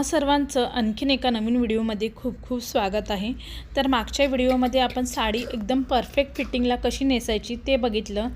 तुम्हा सर्वांचं आणखीन एका नवीन व्हिडिओमध्ये खूप खूप स्वागत आहे. तर मागच्या व्हिडिओमध्ये आपण साडी एकदम परफेक्ट फिटिंगला कशी नेसायची ते बघितलं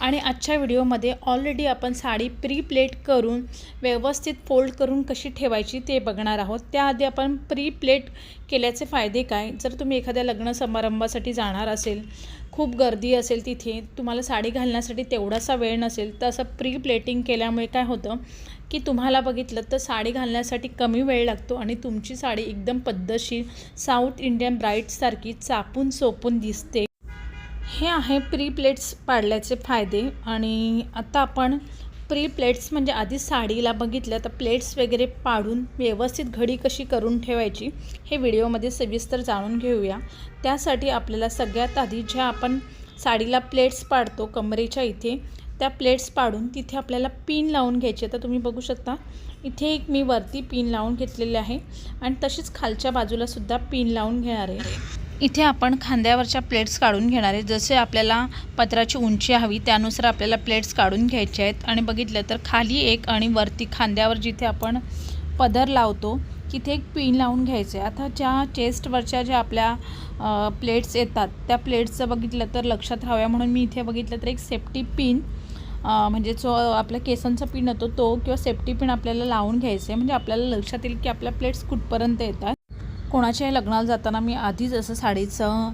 आणि आजच्या व्हिडिओमध्ये ऑलरेडी आपण साडी प्री प्लेट करून व्यवस्थित फोल्ड करून कशी ठेवायची ते बघणार आहोत. त्याआधी आपण प्री प्लेट केल्याचे फायदे काय? जर तुम्ही एखाद्या लग्न समारंभासाठी जाणार असेल खूप गर्दी असेल तिथे तुम्हाला साडी घालण्यासाठी तेवढासा वेळ नसेल तर असं प्री प्लेटिंग केल्यामुळे काय होतं की तुम्हाला बघितलं तर साडी घालण्यासाठी कमी वेळ लागतो आणि तुमची साडी एकदम पद्धतशीर साऊथ इंडियन ब्राईटसारखी चापून सोपून दिसते. हे आहे प्री प्लेट्स पाडल्याचे फायदे आणि आता आपण प्री प्लेट्स म्हणजे आधी साडीला बघितलं तर प्लेट्स वगैरे पाडून व्यवस्थित घडी कशी करून ठेवायची हे व्हिडिओमध्ये सविस्तर जाणून घेऊया. त्यासाठी आपल्याला सगळ्यात आधी ज्या आपण साडीला प्लेट्स पाडतो कमरेच्या इथे त्या प्लेट्स पाडून तिथे आपल्याला पिन लावून घ्यायची. तर तुम्ही बघू शकता इथे एक मी वरती पिन लावून घेतलेले आहे आणि तशीच खालच्या बाजूलासुद्धा पिन लावून घेणार आहे. इथे आपण खांद्यावरच्या प्लेट्स काढून घेणार आहे. जसे आपल्याला पत्राची उंची हवी त्यानुसार आपल्याला प्लेट्स काढून घ्यायचे आहेत. आणि बघितलं तर खाली एक आणि वरती खांद्यावर जिथे आपण पदर लावतो तिथे एक पिन लावून घ्यायचं आहे. आता ज्या चेस्टवरच्या ज्या आपल्या प्लेट्स येतात त्या प्लेट्सचं बघितलं तर लक्षात राहाव्या म्हणून मी इथे बघितलं तर एक सेफ्टी पिन म्हणजे जो आपल्या केसांचा पिन होतो तो किंवा सेफ्टी पिन आपल्याला लावून घ्यायचं आहे. म्हणजे आपल्याला लक्षात येईल की आपल्या प्लेट्स कुठपर्यंत येतात. कोणाच्याही लग्नाला जाताना मी आधीच असं साडीचं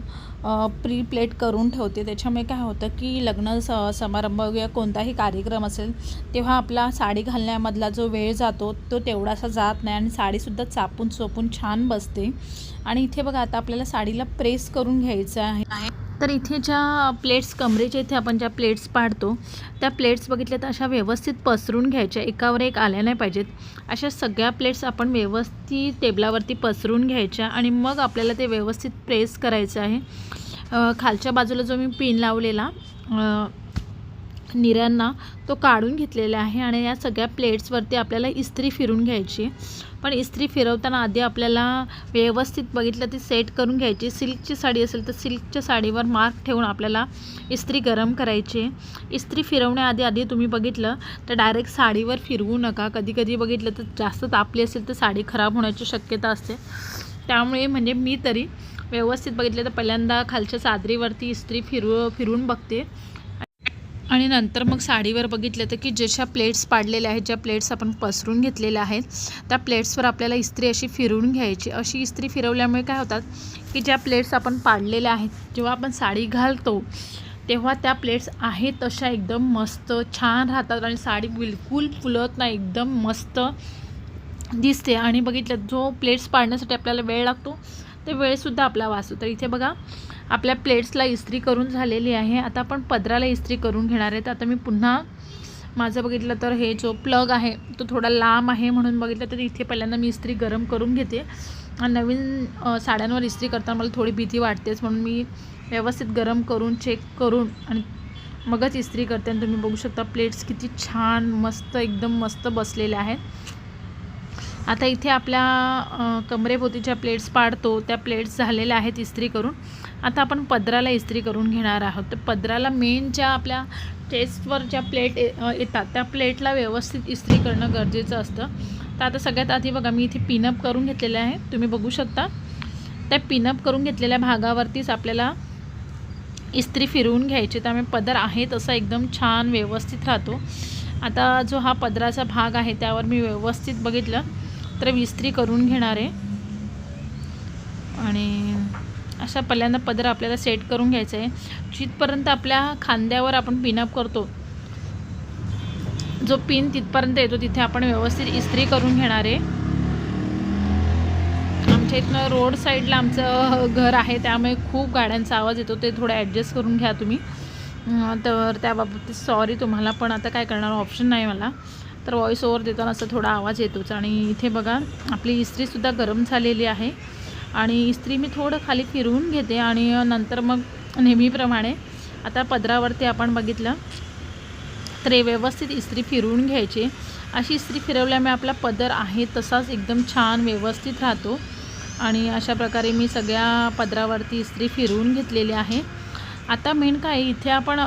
प्री प्लेट करून ठेवते. त्याच्यामुळे काय होतं की लग्न स समारंभ किंवा कोणताही कार्यक्रम असेल तेव्हा आपला साडी घालण्यामधला जो वेळ जातो तो तेवढासा जात नाही आणि साडीसुद्धा चापून चोपून छान बसते. आणि इथे बघा आता आपल्याला साडीला प्रेस करून घ्यायचं आहे. तर इथे ज्या प्लेट्स कमरेच्या इथे आपण ज्या प्लेट्स पाडतो त्या प्लेट्स बघितल्या तर अशा व्यवस्थित पसरून घ्यायच्या. एकावर एक आल्या नाही पाहिजेत. अशा सगळ्या प्लेट्स आपण व्यवस्थित टेबलावरती पसरून घ्यायच्या आणि मग आपल्याला ते व्यवस्थित प्रेस करायचं आहे. खालच्या बाजूला जो मी पिन लावलेला निऱ्यांना तो काढून घेतलेला आहे आणि या सगळ्या प्लेट्सवरती आपल्याला इस्त्री फिरून घ्यायची. पण इस्त्री फिरवताना आधी आपल्याला व्यवस्थित बघितलं ती सेट करून घ्यायची. सिल्कची साडी असेल तर सिल्कच्या साडीवर मार्क ठेवून आपल्याला इस्त्री गरम करायची. इस्त्री फिरवण्याआधी आधी तुम्ही बघितलं तर डायरेक्ट साडीवर फिरवू नका. कधी कधी बघितलं तर जास्त तापली असेल तर साडी खराब होण्याची शक्यता असते. त्यामुळे म्हणजे मी तरी व्यवस्थित बघितलं तर पहिल्यांदा खालच्या चादरीवरती इस्त्री फिरव फिरून बघते. आणि नंतर मग साडीवर बघितलं तर की जशा प्लेट्स पाडलेल्या आहेत ज्या प्लेट्स आपण पसरून घेतलेल्या आहेत त्या प्लेट्सवर आपल्याला इस्त्री अशी फिरवून घ्यायची. अशी इस्त्री फिरवल्यामुळे काय होतात की ज्या प्लेट्स आपण पाडलेल्या आहेत जेव्हा आपण साडी घालतो तेव्हा त्या प्लेट्स आहेत तशा एकदम मस्त छान राहतात आणि साडी बिलकुल फुलत नाही एकदम मस्त दिसते. आणि बघितलं जो प्लेट्स पाडण्यासाठी आपल्याला वेळ लागतो ते वेळसुद्धा आपला वाचतो तर इथे बघा आपल्या प्लेट्सला इस्त्री करून झालेली आहे. आता आपण पदराला इस्त्री करून घेणार आहे. तर आता मी पुन्हा माझं बघितलं तर हे जो प्लग आहे तो थोडा लांब आहे म्हणून बघितलं. तर इथे पहिल्यांदा मी इस्त्री गरम करून घेते. नवीन साड्यांवर इस्त्री करताना मला थोडी भीती वाटतेच. म्हणून मी व्यवस्थित गरम करून चेक करून आणि मगच इस्त्री करते. आणि तुम्ही बघू शकता प्लेट्स किती छान मस्त एकदम मस्त बसलेल्या आहेत. आता इथे आपल्या कमरेभोवती ज्या प्लेट्स पाडतो. त्या प्लेट्स झालेल्या आहेत इस्त्री करून. आता आपण पदराला इस्त्री करून घेणार आहोत. तर पदराला मेन ज्या आपल्या चेस्टवर ज्या प्लेट येतात त्या प्लेटला व्यवस्थित इस्त्री करणं गरजेचं असतं. तर आता सगळ्यात आधी बघा मी इथे पिनअप करून घेतलेले आहे. तुम्ही बघू शकता. त्या पिनअप करून घेतलेल्या भागावरतीच आपल्याला इस्त्री फिरवून घ्यायची. त्यामुळे पदर आहे तसा एकदम छान व्यवस्थित राहतो. आता जो हा पदराचा भाग आहे त्यावर मी व्यवस्थित बघितलं. तर इस्त्री करून घेणार आहे. आणि अशा पहिल्यांदा पदर आपल्याला सेट करून घ्यायचं आहे. जिथपर्यंत आपल्या खांद्यावर आपण पिनअप करतो जो पिन तिथपर्यंत येतो तिथे आपण व्यवस्थित इस्त्री करून घेणार आहे. आमच्या इथनं रोड साईडला आमचं घर आहे त्यामुळे खूप गाड्यांचा आवाज येतो. ते थोडं ॲडजस्ट करून घ्या तुम्ही. तर त्याबाबतीत सॉरी तुम्हाला पण आता काय करणार ऑप्शन नाही मला. तर व्हॉइस ओवर देताना असं थोडा आवाज येतोच. आणि इथे बघा आपली इस्त्रीसुद्धा गरम झालेली आहे. आणि इस्त्री मी थोडं खाली फिरवून घेते आणि नंतर मग नेहमीप्रमाणे आता पदरावरती आपण बघितलं तर व्यवस्थित इस्त्री फिरवून घ्यायची. अशी इस्त्री फिरवल्यामुळे आपला पदर आहे तसाच एकदम छान व्यवस्थित राहतो. आणि अशा प्रकारे मी सगळ्या पदरावरती इस्त्री फिरवून घेतलेली आहे. आता मेन काय इथे आपण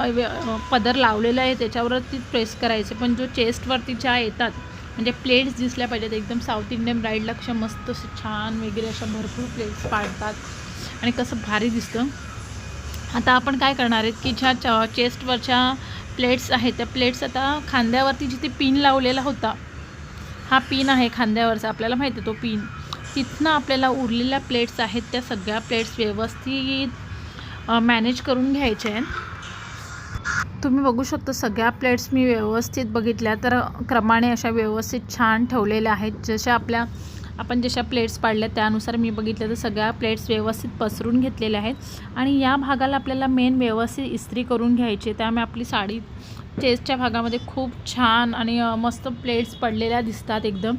पदर लावलेला आहे त्याच्यावरती प्रेस करायचे. पण जो चेस्टवरती ज्या येतात म्हणजे प्लेट्स दिसल्या पाहिजेत एकदम साऊथ इंडियन ब्राईडला कशा मस्त असे छान वगैरे अशा भरपूर प्लेट्स पाडतात. आणि कसं भारी दिसतं. आता आपण काय करणार आहेत की ज्या चेस्टवरच्या प्लेट्स आहेत त्या प्लेट्स आता खांद्यावरती जिथे पिन लावलेला होता हा पिन आहे खांद्यावरचा आपल्याला माहिती आहे तो पिन तिथनं आपल्याला उरलेल्या प्लेट्स आहेत त्या सगळ्या प्लेट्स व्यवस्थित मॅनेज करून घ्यायचे आहेत. तुम्ही बघू शकता सगळ्या प्लेट्स मी व्यवस्थित बघितल्या तर क्रमाने अशा व्यवस्थित छान ठेवलेल्या आहेत. जशा आपल्या आपण जशा प्लेट्स पाडल्या त्यानुसार मी बघितलं तर सगळ्या प्लेट्स व्यवस्थित पसरून घेतलेल्या आहेत. आणि या भागाला आपल्याला मेन व्यवस्थित इस्त्री करून घ्यायची. त्यामुळे आपली साडी चेस्टच्या भागामध्ये खूप छान आणि मस्त प्लेट्स पडलेल्या दिसतात एकदम.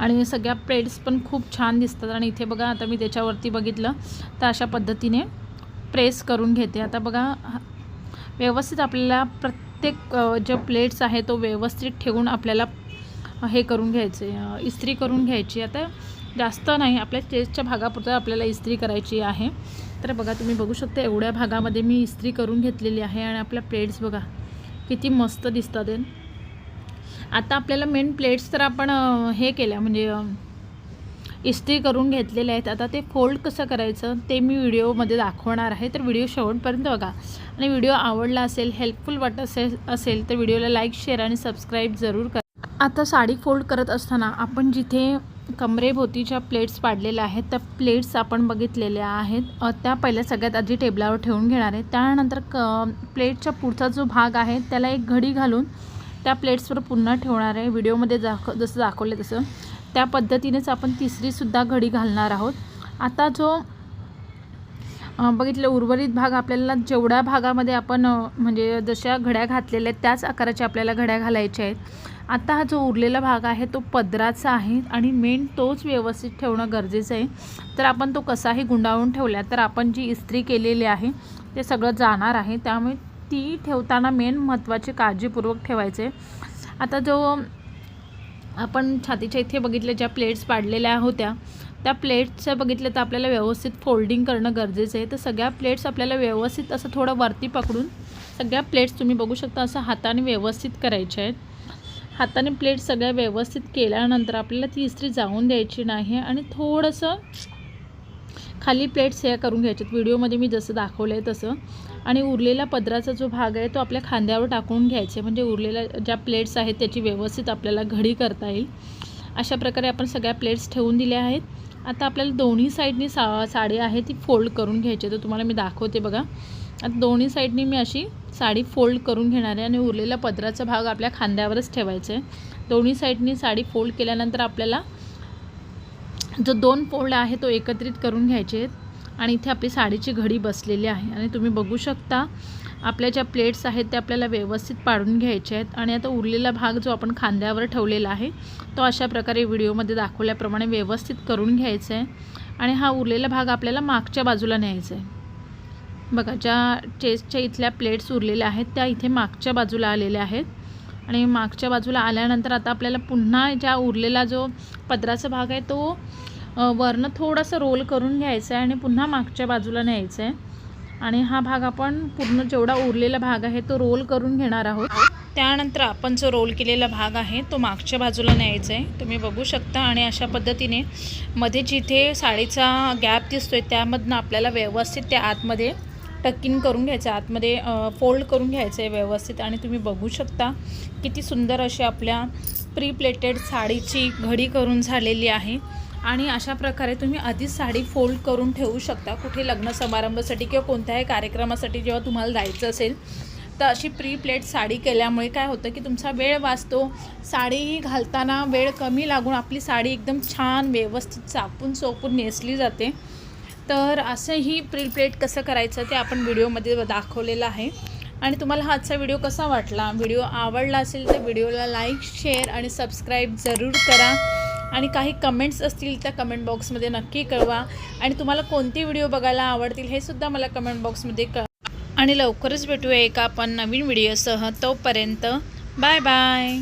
आणि सगळ्या प्लेट्स पण खूप छान दिसतात. आणि इथे बघा आता मी त्याच्यावरती बघितलं तर अशा पद्धतीने प्रेस करून घेते. आता बघा व्यवस्थित आपल्याला प्रत्येक जे प्लेट्स आहे तो व्यवस्थित ठेवून आपल्याला हे करून घ्यायचे इस्त्री करून घ्यायची. आता जास्त नाही आपल्या चेस्टच्या भागापुरतं आपल्याला इस्त्री करायची आहे. तर बघा तुम्ही बघू शकता एवढ्या भागामध्ये मी इस्त्री करून घेतलेली आहे. आणि आपल्या प्लेट्स बघा किती मस्त दिसतात. आहे आता आपल्याला मेन प्लेट्स तर आपण हे केल्या म्हणजे इस्त्री करून घेतलेले आहेत. आता ते फोल्ड कसं करायचं ते मी व्हिडिओमध्ये दाखवणार आहे. तर व्हिडिओ शेवटपर्यंत बघा. आणि व्हिडिओ आवडला असेल हेल्पफुल वाटत असेल असेल तर व्हिडिओला लाईक शेअर आणि सबस्क्राईब जरूर करा. आता साडी फोल्ड करत असताना आपण जिथे कमरेभोवतीच्या प्लेट्स पाडलेल्या आहेत त्या प्लेट्स आपण बघितलेल्या आहेत. त्या पहिल्या सगळ्यात आधी टेबलावर ठेवून घेणार आहे. त्यानंतर क प्लेटच्या पुढचा जो भाग आहे त्याला एक घडी घालून त्या प्लेट्सवर पुन्हा ठेवणार आहे. व्हिडिओमध्ये दाख जसं दाखवलं तसं. त्या पद्धतीनेच आपण तिसरीसुद्धा घडी घालणार आहोत. आता जो बघितलं उर्वरित भाग आपल्याला जेवढ्या भागामध्ये आपण म्हणजे जशा घड्या घातलेल्या आहेत त्याच आकाराच्या आपल्याला घड्या घालायच्या आहेत. आता हा जो उरलेला भाग आहे तो पदराचा आहे आणि मेन तोच व्यवस्थित ठेवणं गरजेचं आहे. तर आपण तो कसाही गुंडाळून ठेवला तर आपण जी इस्त्री केलेली आहे ते सगळं जाणार आहे. त्यामुळे ती ठेवताना मेन महत्त्वाची काळजीपूर्वक ठेवायचे. आता जो आपण छातीच्या इथे बघितल्या ज्या प्लेट्स पाडलेल्या होत्या त्या प्लेट्सचं बघितलं तर आपल्याला व्यवस्थित फोल्डिंग करणं गरजेचं आहे. तर सगळ्या प्लेट्स आपल्याला व्यवस्थित असं थोडं वरती पकडून सगळ्या प्लेट्स तुम्ही बघू शकता असं हाताने व्यवस्थित करायच्या आहेत. हाताने प्लेट सगळ्या व्यवस्थित केल्यानंतर आपल्याला ती इस्त्री जाऊन द्यायची नाही आणि थोडंसं खाली प्लेट्स हे करून घ्यायच्यात व्हिडिओमध्ये मी जसं दाखवलं आहे तसं. आणि उरलेला पदराचा जो भाग आहे तो आपल्या खांद्यावर टाकून घ्यायचे. म्हणजे उरलेल्या ज्या प्लेट्स आहेत त्याची व्यवस्थित आपल्याला घडी करता येईल. अशा प्रकारे आपण सगळ्या प्लेट्स ठेवून दिल्या आहेत. आता आपल्याला दोन्ही साईडनी सा साडी आहे ती फोल्ड करून घ्यायची तर तुम्हाला मी दाखवते बघा. आता दोन्ही साईडनी मी अशी साडी फोल्ड करून घेणार आहे आणि उरलेला पदराचा भाग आपल्या खांद्यावरच ठेवायचा आहे. दोन्ही साईडनी साडी फोल्ड केल्यानंतर आपल्याला जो दोन फोल्ड आहे तो एकत्रित करून घ्यायचे आहेत. आणि इथे आपली साडीची घडी बसलेली आहे. आणि तुम्ही बघू शकता आपल्या ज्या प्लेट्स आहेत त्या आपल्याला व्यवस्थित पाडून घ्यायच्या आहेत. आणि आता उरलेला भाग जो आपण खांद्यावर ठेवलेला आहे तो अशा प्रकारे व्हिडिओमध्ये दाखवल्याप्रमाणे व्यवस्थित करून घ्यायचा आहे. आणि हा उरलेला भाग आपल्याला मागच्या बाजूला न्यायचा आहे. बघा ज्या चेस्टच्या इथल्या प्लेट्स उरलेल्या आहेत त्या इथे मागच्या बाजूला आलेल्या आहेत. आणि मागच्या बाजूला आल्यानंतर आता आपल्याला पुन्हा ज्या उरलेला जो पदराचा भाग आहे तो वरनं थोडासा रोल करून घ्यायचा आहे आणि पुन्हा मागच्या बाजूला न्यायचं आहे आणि हा भाग आपण पूर्ण जेवढा उरलेला भाग आहे तो रोल करून घेणार आहोत. त्यानंतर आपण जो रोल केलेला भाग आहे तो मागच्या बाजूला न्यायचा आहे तुम्ही बघू शकता आणि अशा पद्धतीने मध्ये जिथे साडीचा गॅप दिसतो आहे त्यामधनं आपल्याला व्यवस्थित त्या आतमध्ये टकिन करून घ्यायचं आहे. आतमध्ये फोल्ड करून घ्यायचं आहे व्यवस्थित आणि तुम्ही बघू शकता किती सुंदर अशी आपल्या प्री प्लेटेड साडीची घडी करून झालेली आहे. आणि अशा प्रकारे तुम्ही आधीच साडी फोल्ड करून ठेवू शकता. कुठे लग्न समारंभासाठी किंवा कोणत्याही कार्यक्रमासाठी जेव्हा तुम्हाला जायचं असेल तर अशी प्री प्लेट साडी केल्यामुळे काय होतं की तुमचा वेळ वाचतो. साडीही घालताना वेळ कमी लागून आपली साडी एकदम छान व्यवस्थित चापून चोपून नेसली जाते. तर असं ही प्री प्लेट कसं करायचं ते आपण व्हिडिओमध्ये दाखवलेलं आहे. आणि तुम्हाला हा आजचा व्हिडिओ कसा वाटला? व्हिडिओ आवडला असेल तर व्हिडिओला लाईक शेअर आणि सबस्क्राईब जरूर करा. आणि काही कमेंट्स असतील त्या कमेंट बॉक्समध्ये नक्की कळवा. आणि तुम्हाला कोणते व्हिडिओ बघायला आवडतील हे सुद्धा मला कमेंट बॉक्समध्ये कळ आणि लवकरच भेटूया एका आपण नवीन व्हिडिओसह तोपर्यंत बाय बाय